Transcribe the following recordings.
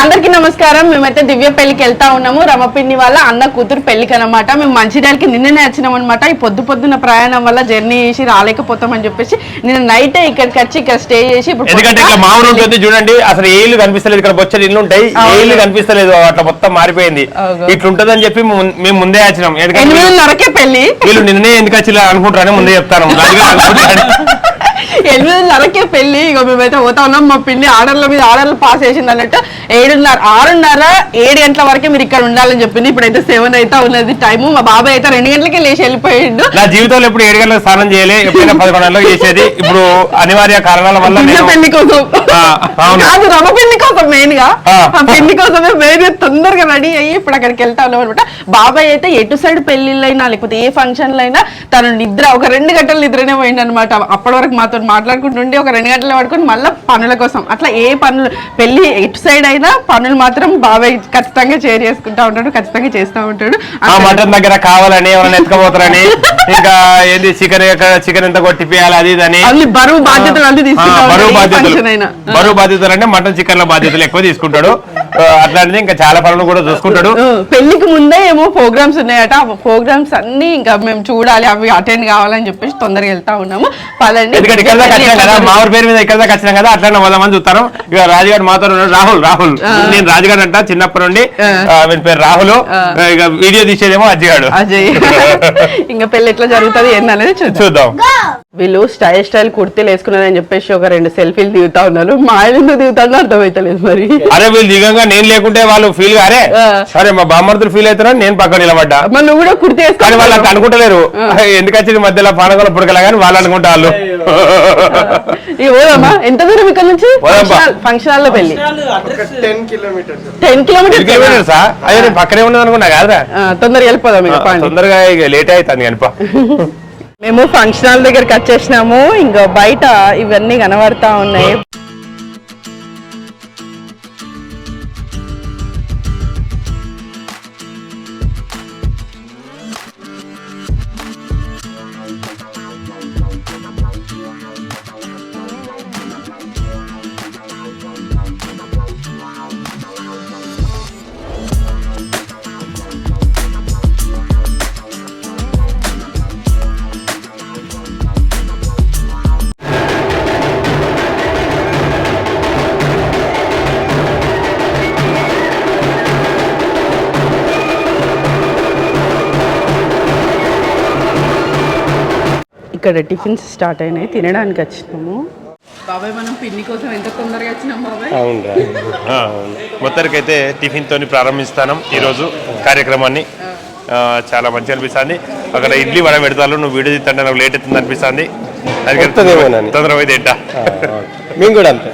అందరికీ నమస్కారం. మేమైతే దివ్య పెళ్ళికి వెళ్తా ఉన్నాము. రమపిన్ని వాళ్ళ అన్న కూతురు పెళ్ళికి అనమాట మేము మంచిర్యాలకి నిన్ననే వచ్చినాం అనమాట ఈ పొద్దు పొద్దున్న ప్రయాణం వల్ల జర్నీ చేసి రాలేకపోతామని చెప్పేసి నిన్న నైట్ ఇక్కడికి వచ్చి ఇక్కడ స్టే చేసి ఇప్పుడు ఎందుకంటే ఇట్లా మామూలు ఉంటుంది చూడండి అసలు ఏ ఇల్లు కనిపిస్తలేదు. ఇక్కడ బొచ్చడి ఇల్లు ఉంటాయి. ఏ అవును. ఇల్లు కనిపిస్తలేదు. అట్లా మొత్తం మారిపోయింది. ఇట్లుంటదని చెప్పి మేము ముందే వచ్చినాం ఎందుకంటే వీళ్ళు నిన్నే ఎందుకు వచ్చి అనుకుంటారని ముందే చెప్తాను. ఎనిమిదిన్నరకే పెళ్ళి ఇక మేమైతే పోతా ఉన్నాం. మా పిన్ని ఆర్డర్ల మీద ఆర్డర్లు పాస్ చేసింది అన్నట్టు ఏడున్నర ఆరున్నర ఏడు గంటల వరకే మీరు ఇక్కడ ఉండాలని చెప్పింది. ఇప్పుడైతే సెవెన్ అయితే ఉన్నది టైము మా బాబాయ్ అయితే రెండు గంటలకే లేచి వెళ్ళిపోయిండు. నా జీవితంలో ఎప్పుడు ఏడు గంటలకు స్నానం చేయలే ఎప్పుడైనా పదకొండు చేసేది ఇప్పుడు అనివార్య కారణాల వల్ల పిల్ల పెళ్ళి కోసం. కాదు రమ పెళ్ళి కోసం మెయిన్గా. ఆ. పెళ్ళి కోసమే మెయిన్గా తొందరగా రెడీ అయ్యి ఇప్పుడు అక్కడికి వెళ్తా ఉన్నాం అనమాట బాబాయ్ అయితే ఎటు సైడ్ పెళ్ళిళ్ళైనా లేకపోతే ఏ ఫంక్షన్లైనా తను నిద్ర ఒక రెండు గంటల నిద్రనే పోయింది అనమాట అప్పటి వరకు మాతో మాట్లాడుకుంటుండే ఒక రెండు గంటలు పడుకొని మళ్ళీ పనుల కోసం. అట్లా ఏ పనులు పెళ్ళి ఎటు సైడ్ అయినా పనులు మాత్రం బాబాయ్ ఖచ్చితంగా షేర్ చేసుకుంటా ఉంటాడు ఖచ్చితంగా చేస్తూ ఉంటాడు. ఆ మటన్ దగ్గర కావాలని ఎవరైనా ఎత్తుకపోతారని ఇంకా ఏంది చికెన్ చికెన్ ఎంత కొట్టిపియాలి అది ఇది బరువు బాధ్యతలు అన్ని బరువు బాధ్యతలు. బరువు బాధ్యతలు అంటే మటన్ చికెన్ ల బాధ్యతలు ఎక్కువ తీసుకుంటాడు. అట్లాంటిది ఇంకా చాలా పనులు కూడా చూసుకుంటాడు. పెళ్ళికి ముందే ఏమో ప్రోగ్రామ్స్ ఉన్నాయట. ప్రోగ్రామ్స్ అన్ని ఇంకా మేము చూడాలి అవి అటెండ్ కావాలని చెప్పేసి తొందరగా వెళ్తా ఉన్నాము. పదండి. ఇక్కడ దాకా వచ్చినాం కదా మా ఊరి పేరు మీద ఇక్కడ దాకా వచ్చినాం కదా అట్లా వంద మంది చూస్తారు ఇక రాజుగారు మాతో ఉన్నాడు రాహుల్ రాహుల్. నేను రాజుగారు అంట చిన్నప్పటి నుండి వీని పేరు రాహుల్. ఇక వీడియో తీసేదేమో అజ్జిగాడు. అజయ్ ఇంకా పెళ్ళి ఎట్లా జరుగుతుంది ఏందనేది చూద్దాం. చూద్దాం. వీళ్ళు స్టైల్ స్టైల్ కుర్తీలు వేసుకున్నారని చెప్పేసి ఒక రెండు సెల్ఫీలు దిగుతా ఉన్నారు. మా ఆయన ఎందుకు దిగుతాడో అర్థమైతలేదు మరి. అరే వీళ్ళు దిగంగా నేను లేకుంటే వాళ్ళు ఫీల్ గారే ఆ. సరే మా బామ్మర్దులు ఫీల్ అవుతారని నేను పక్కన నిలబడ్డా. మరి నువ్వు కూడా కుర్తీ కానీ వాళ్ళు అనుకుంటలేరు. ఎందుకు వచ్చింది మధ్యలో పానగల పుడకలా కానీ వాళ్ళు అనుకుంటా వాళ్ళు ఇక పోదామా ఎంత దూరం ఇక్కడ నుంచి. ఫంక్షన్ హాల్లో పెళ్ళి టెన్ కిలోమీటర్స్ నేను పక్కనే ఉన్నది అనుకున్నా కాదురా. తొందరగా వెళ్ళిపోదాం ఇక తొందరగా ఇక లేట్ అవుతుంది కనుప మేము ఫంక్షన్ హాల్ దగ్గరికి వచ్చేసినాము. ఇంకా బయట ఇవన్నీ కనబడతా ఉన్నాయి. ఇక్కడ టిఫిన్స్ స్టార్ట్ అయినాయి. తినడానికి వచ్చినాము. బాబాయ్ మనం పిన్ని కోసం ఎంత తొందరగా వచ్చినాం బాబాయ్? మొత్తానికి అయితే టిఫిన్ తోని ప్రారంభిస్తాను ఈరోజు కార్యక్రమాన్ని. చాలా మంచిగా అనిపిస్తుంది. అక్కడ ఇడ్లీ వడ పెడతాను నువ్వు వీడియో తీస్తుంటే నాకు లేట్ అవుతుంది అనిపిస్తుంది. వస్తుందేమోనని. తొందర పోయి తింటా. మేము కూడా అంతే.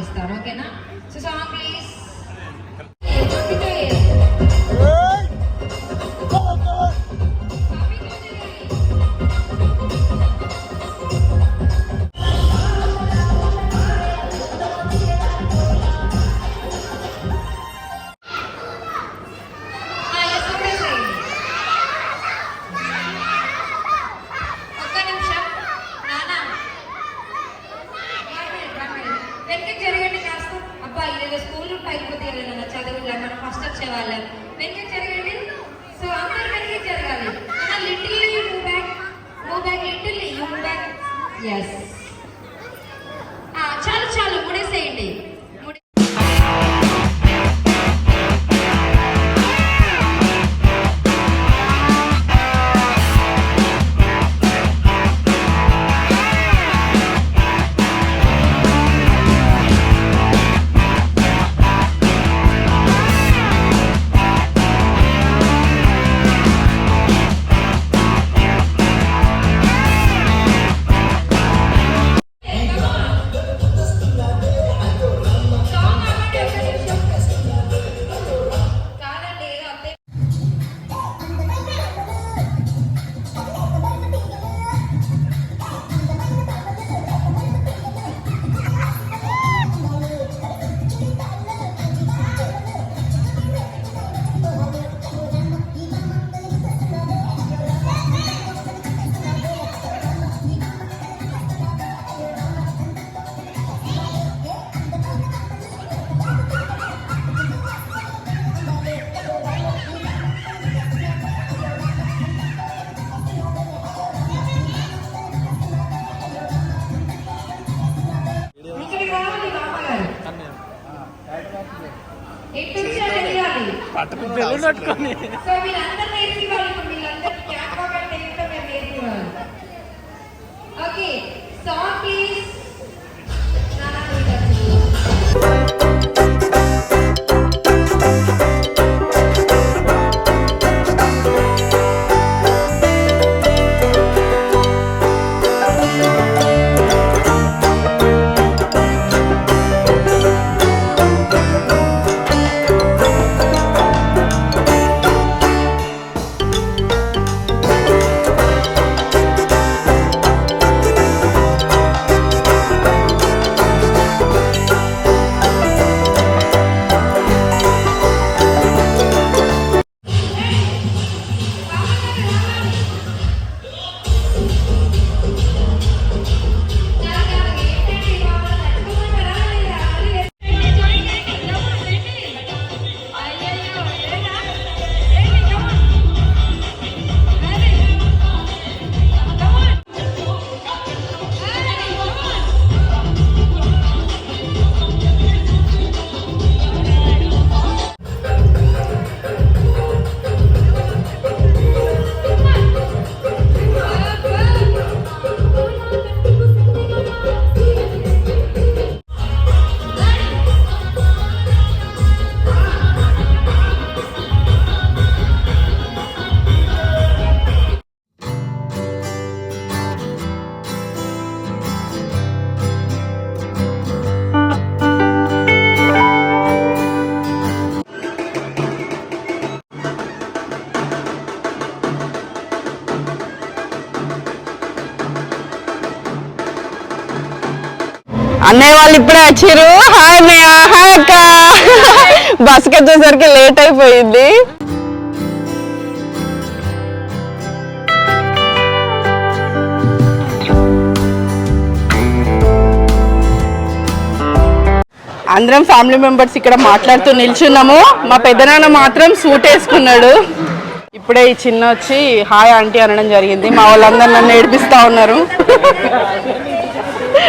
స్టార్ట్ అన్నయ్య వాళ్ళు ఇప్పుడే వచ్చారు. హాయ్ అన్నయ్య హాయ్ అక్క. బస్కి వచ్చేసరికి లేట్ అయిపోయింది. అందరం ఫ్యామిలీ మెంబర్స్ ఇక్కడ మాట్లాడుతూ నిల్చున్నాము. మా పెద్దనాన్న మాత్రం సూట్ వేసుకున్నాడు. ఇప్పుడే ఈ చిన్న వచ్చి హాయ్ ఆంటీ అనడం జరిగింది. మా వాళ్ళందరూ నన్ను ఏడిపిస్తా ఉన్నారు.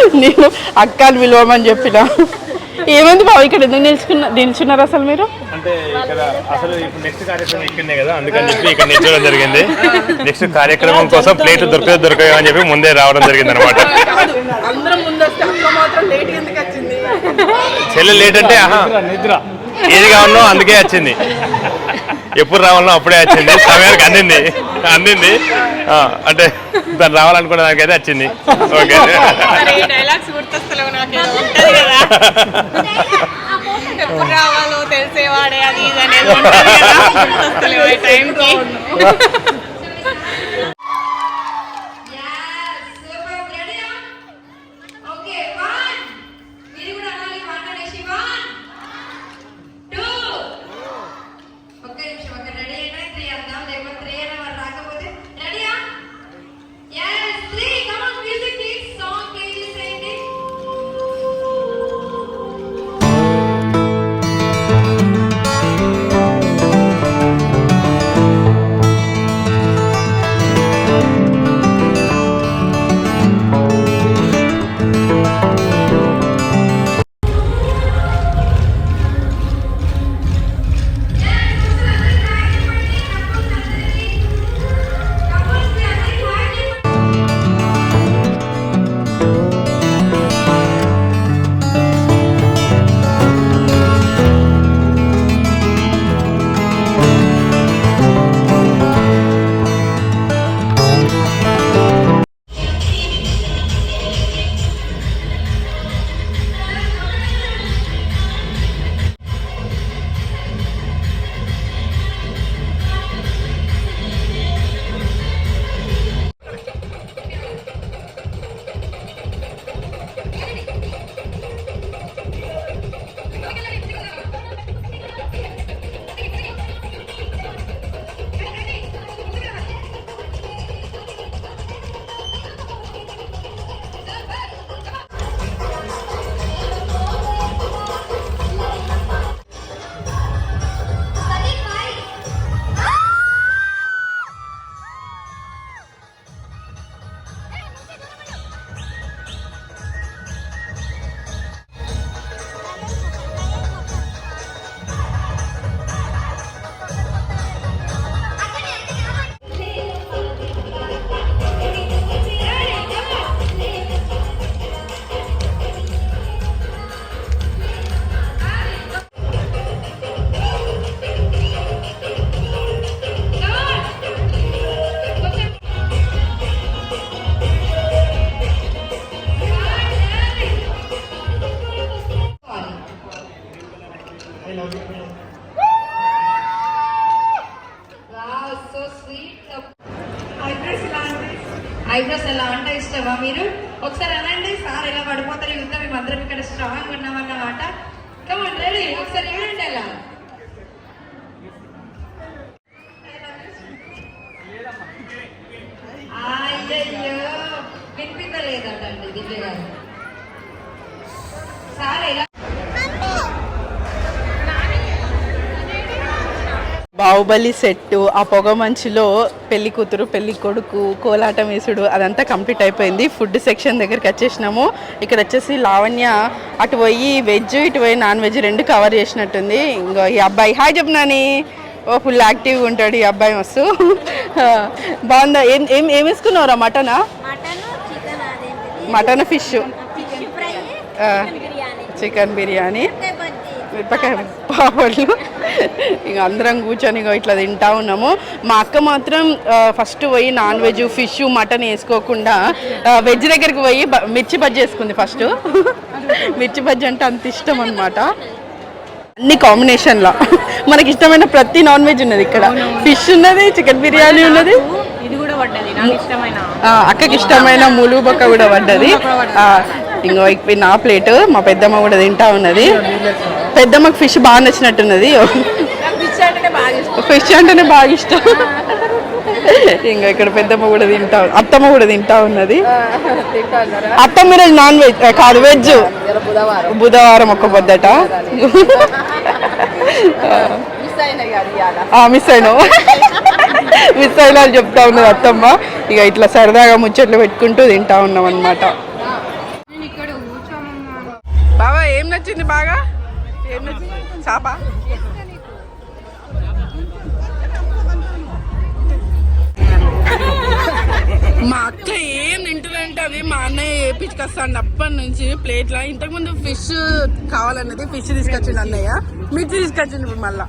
నేను అక్క అని పిలవమని చెప్పిన. ఏమైంది బాబు? ఇక్కడ ఎందుకు నిల్చుకున్న నిల్చున్నారు అసలు మీరు? అంటే ఇక్కడ అసలు ఇప్పుడు నెక్స్ట్ కార్యక్రమం ఇక్కడనే కదా అందుకని చెప్పి ఇక్కడ నిల్చోవడం జరిగింది. నెక్స్ట్ కార్యక్రమం కోసం ప్లేట్ దొరకదు దొరకదు అని చెప్పి ముందే రావడం జరిగింది అనమాట అందరం ముందు వస్తే అక్క మాత్రం లేట్ ఎందుకు వచ్చింది? చెల్లె లేట్ అంటే నిద్ర ఏది కావాలో అందుకే వచ్చింది. ఎప్పుడు రావాలో అప్పుడే వచ్చింది. సమయానికి అందింది. అందింది. అంటే దాన్ని రావాలనుకున్న దానికైతే వచ్చింది. ఓకే. రావాలో తెలిసేవాడే అది ఇది అనేది de la బాహుబలి సెట్ ఆ పొగ మంచులో పెళ్ళి కూతురు పెళ్ళి కొడుకు కోలాటం వేసుడు అదంతా కంప్లీట్ అయిపోయింది. ఫుడ్ సెక్షన్ దగ్గరికి వచ్చేసినాము. ఇక్కడ వచ్చేసి లావణ్య అటు పోయి వెజ్ ఇటు పోయి నాన్ వెజ్ రెండు కవర్ చేసినట్టుంది. ఇంకో ఈ అబ్బాయి హాయ్ చెప్పనాని ఓ ఫుల్ యాక్టివ్గా ఉంటాడు ఈ అబ్బాయి మస్తు. బాగుందా? ఏం ఏం ఏం వేసుకున్నావురా? మటనా? Mutton fish. చికెన్ బిర్యానీ. మిరపకాయ ఇక అందరం కూర్చొని ఇట్లా తింటా ఉన్నాము. మా అక్క మాత్రం ఫస్ట్ పోయి నాన్ వెజ్ ఫిష్ మటన్ వేసుకోకుండా వెజ్ దగ్గరికి పోయి మిర్చి బజ్జీ వేసుకుంది ఫస్ట్. మిర్చి బజ్జీ అంటే అంత ఇష్టం అనమాట అన్ని కాంబినేషన్లో. మనకి ఇష్టమైన ప్రతి నాన్ వెజ్ ఉన్నది ఇక్కడ. ఫిష్ ఉన్నది చికెన్ బిర్యానీ ఉన్నది. అక్కకి ఇష్టమైన ములు బొక్క కూడా పడ్డది ఇంకో ఇవి నా ప్లేట్ మా పెద్దమ్మ కూడా తింటా ఉన్నది. పెద్దమ్మకి ఫిష్ బాగా నచ్చినట్టున్నది. ఫిష్ అంటేనే బాగా ఇష్టం. ఫిష్ అంటేనే బాగా ఇష్టం ఇంకా ఇక్కడ పెద్దమ్మ కూడా తింటా అత్తమ్మ కూడా తింటా ఉన్నది. అత్తమ్మ ఈరోజు నాన్ వెజ్ కాదు వెజ్. బుధవారం ఒక్క పొద్దట. మిస్ అయినావు మిస్ అయినా అని చెప్తా ఉన్నది అత్తమ్మ. ఇక ఇట్లా సరదాగా ముచ్చట్లు పెట్టుకుంటూ తింటా ఉన్నాం అనమాట ఏం నచ్చింది బాగా? ఏం నచ్చింది? చేప? మా అక్క ఏం తింటుందంటే అది మా అన్నయ్య వేపించుకొస్తాడు అప్పటి నుంచి ప్లేట్లో. ఇంతకుముందు ఫిష్ కావాలన్నది ఫిష్ తీసుకొచ్చిండు అన్నయ్య. మిర్చి తీసుకొచ్చిండు ఇప్పుడు మళ్ళా.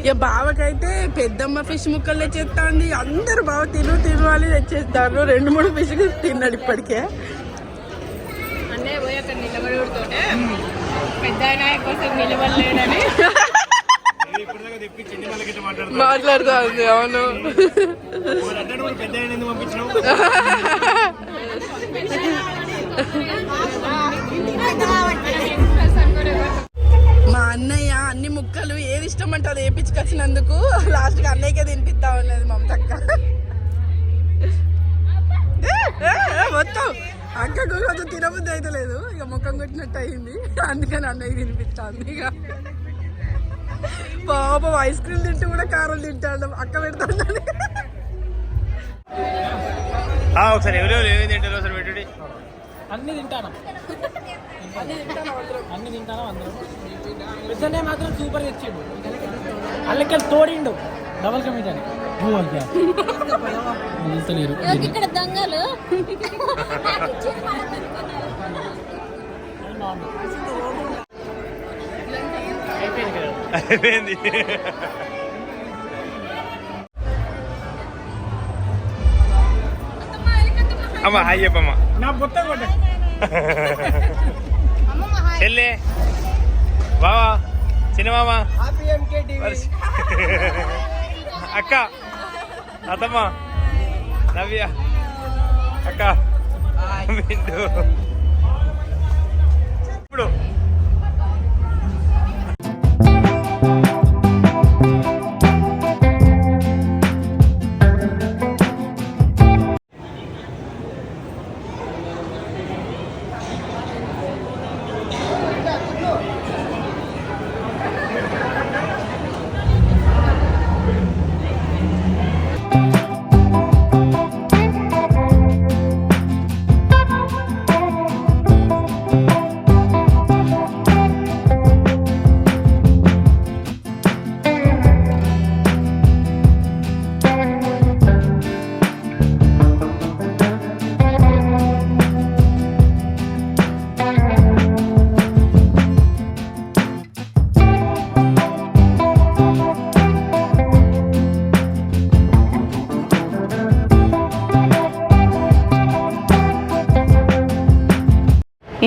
ఇక బావకైతే పెద్దమ్మ ఫిష్ ముక్కలు తెచ్చేస్తాంది. అందరు బావ తిను తిను అని తెచ్చేస్తారు. రెండు మూడు ఫిష్ తిన్నాడు ఇప్పటికే. నిలబడుతోటే పెద్ద ఆయన కోసం నిలబడలేడని. మాట్లాడుతా ఉంది అవును. మా అన్నయ్య అన్ని ముక్కలు ఏది ఇష్టం అంటే అది వేపించుకొచ్చినందుకు లాస్ట్కి అన్నయ్యకే తినిపిస్తా ఉన్నది మమతక్క. ఏ, మొత్తం. అక్కకు కొంచెం తినబుద్ధి అయితే లేదు. ఇక ముఖం కొట్టినట్టు అయింది. అందుకని అన్నయ్య తినిపిస్తాను ఇక. పాపం ఐస్ క్రీమ్ తింటూ కూడా కారం తింటాడు అక్క పెడతాను ఒకసారి ఎవరెవరు ఏమేమి తింటారు ఒకసారి పెట్టుడి. అన్ని తింటాను. అన్ని తింటాను అందరూ పెద్దనే మాత్రం సూపర్ తెచ్చిండు అల్లకెళ్ళి తోడిండు. డబల్ కమిటీ వెళ్తలేరు ఇక్కడ దొంగలు. అయిపోయింది అమ్మ హాయ్ చెప్పమ్మా. నా బొత్త కొట్ట. చెల్లె. బావా చిన్నమామ. వర్ష. అక్క అతమ్మ నవ్య అక్క బిందు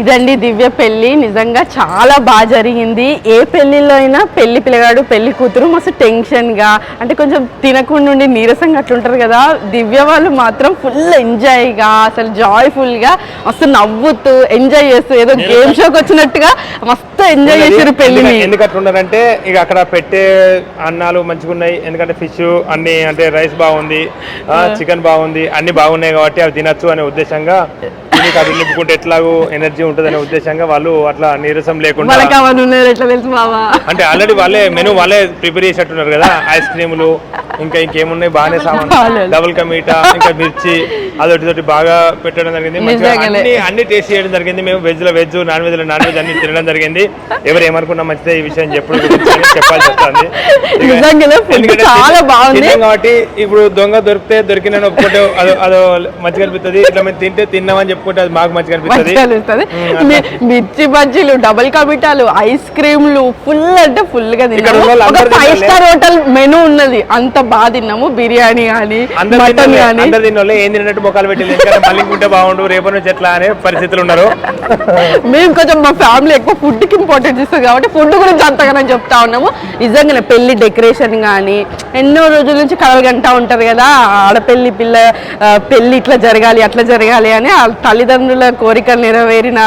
ఇదండి దివ్య పెళ్ళి నిజంగా చాలా బాగా జరిగింది. ఏ పెళ్ళిలో అయినా పెళ్ళి పిల్లగాడు పెళ్ళి కూతురు మస్తు టెన్షన్గా అంటే కొంచెం తినకుండా ఉండి నీరసంగా అట్లుంటారు కదా. దివ్య వాళ్ళు మాత్రం ఫుల్ ఎంజాయ్గా అసలు జాయ్ఫుల్గా మస్తు నవ్వుతూ ఎంజాయ్ చేస్తూ ఏదో గేమ్ షోకి వచ్చినట్టుగా మస్తు ఎంజాయ్ చేసారు పెళ్ళిని ఎందుకు- ఎందుకు అట్లున్నారంటే ఇక అక్కడ పెట్టే అన్నాలు మంచిగా ఉన్నాయి ఎందుకంటే ఫిష్ అన్ని అంటే రైస్ బాగుంది చికెన్ బాగుంది అన్ని బాగున్నాయి కాబట్టి అవి తినచ్చు అనే ఉద్దేశంగా తిని అవి నింపుకుంటే ఎట్లాగో ఎనర్జీ ఉంటుంది అనే ఉద్దేశంగా వాళ్ళు అట్లా నీరసం లేకుండా అంటే ఆల్రెడీ వాళ్ళే మెనూ వాళ్ళే ప్రిపేర్ చేసేట్టున్నారు కదా ఐస్ క్రీములు ఇంకా ఇంకేమున్నాయి? బాగానే సామాన్. డబుల్ కా మీఠా ఇంకా మిర్చి అదొకటి తోటి బాగా పెట్టడం జరిగింది. అన్ని అన్ని టేస్ట్ చేయడం జరిగింది. మేము వెజ్లో వెజ్ నాన్ వెజ్లో నాన్ వెజ్ అన్ని తినడం జరిగింది. ఎవరు ఏమనుకున్నా మంచిదే ఈ విషయం చెప్పుడు చెప్పాల్సి వస్తుంది. చాలా తిన్న- బాగుంది. తిన్నాం కాబట్టి ఇప్పుడు దొంగ దొరికితే దొరికిన ఒప్పుకుంటే అదో మంచిగా అనిపిస్తుంది. ఇట్లా మేము తింటే తిన్నామని చెప్పుకుంటే అది మాకు మంచిగా అనిపిస్తుంది. మంచిగా అనిపిస్తది. మీ- మిర్చి బజ్జీలు డబుల్ కమిటాలు ఐస్ క్రీమ్లు ఫుల్ అంటే ఫుల్గా ఫైవ్. స్టార్ హోటల్ మెనూ ఉన్నది. అంత బాగా తిన్నాము. బిర్యానీ కానీ మటన్ తిన్నోళ్ళే- కానీ అందరు తిన్నోళ్ళే. ఏం తిన్నట్టు మొక్కలు పెట్టి మళ్ళీ ఇంకుంటే బాగుండు. రేపటి నుంచి ఎట్లా అనే పరిస్థితులు ఉన్నారు. మేము కొంచెం మా ఫ్యామిలీ ఎక్కువ ఫుడ్కి ఇంపార్టెన్స్ ఇస్తుంది కాబట్టి ఫుడ్ గురించి అంతగానే చెప్తా ఉన్నాము. నిజంగానే పెళ్ళి డెకరేషన్ కానీ ఎన్నో రోజుల నుంచి కలగంటా ఉంటారు కదా ఆడపెళ్ళి పిల్ల పెళ్ళి పెళ్ళి ఇట్లా జరగాలి అట్లా జరగాలి అని ఆ తల్లిదండ్రుల కోరికలు నెరవేరిన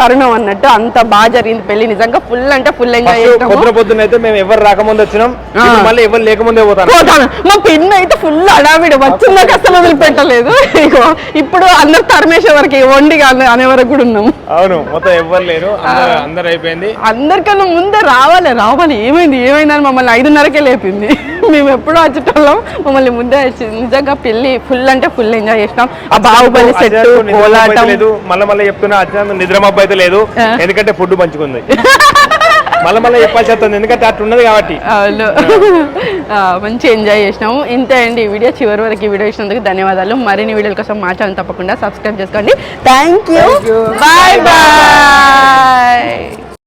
తరుణం అన్నట్టు అంత బాగా జరిగింది పెళ్ళి నిజంగా ఫుల్ అంటే ఫుల్ ఎంజాయ్ పొద్దున అయితే మేము ఎవరు రాకముందు వచ్చినాం. మళ్ళీ ఎవరు లేకముందే పోతాను పోతాను. మా పిన్ అయితే ఫుల్ అడావిడ. వచ్చిందాక అసలు వదిలిపెట్టలేదు. ఇగో ఇప్పుడు అందరు తరిమేసే వరకు వండి అనే అనే వరకు కూడా ఉన్నాము. అవును మొత్తం ఎవరు లేరు. అందరు అయిపోయింది. అందరికన్నా ముందే రావాలి రావాలి. ఏమైంది ఏమైంది అని మమ్మల్ని ఐదున్నరకే లేపింది. మేము ఎప్పుడో వచ్చేటోళ్ళం మమ్మల్ని ముందే నిజంగా పెళ్ళి ఫుల్ అంటే ఫుల్ ఎంజాయ్ చేసినాం. ఆ బాహుబలి సెట్ కోలాటం. మళ్ళీ మళ్ళీ చెప్తున్నా అత్యంత నిద్ర మబ్బు అయితే లేదు. ఎందుకంటే ఫుడ్ మంచిగుంది మళ్ళీ మళ్ళీ చెప్పాల్సి వస్తుంది. ఎందుకంటే అట్లా ఉన్నది కాబట్టి. అవును. మంచి ఎంజాయ్ చేసినాము. ఇంతే అండి ఈ వీడియో. చివరి వరకు ఈ వీడియో ఇచ్చినందుకు ధన్యవాదాలు. మరిన్ని వీడియోల కోసం మా ఛానల్ తప్పకుండా సబ్స్క్రైబ్ చేసుకోండి. Thank you bye bye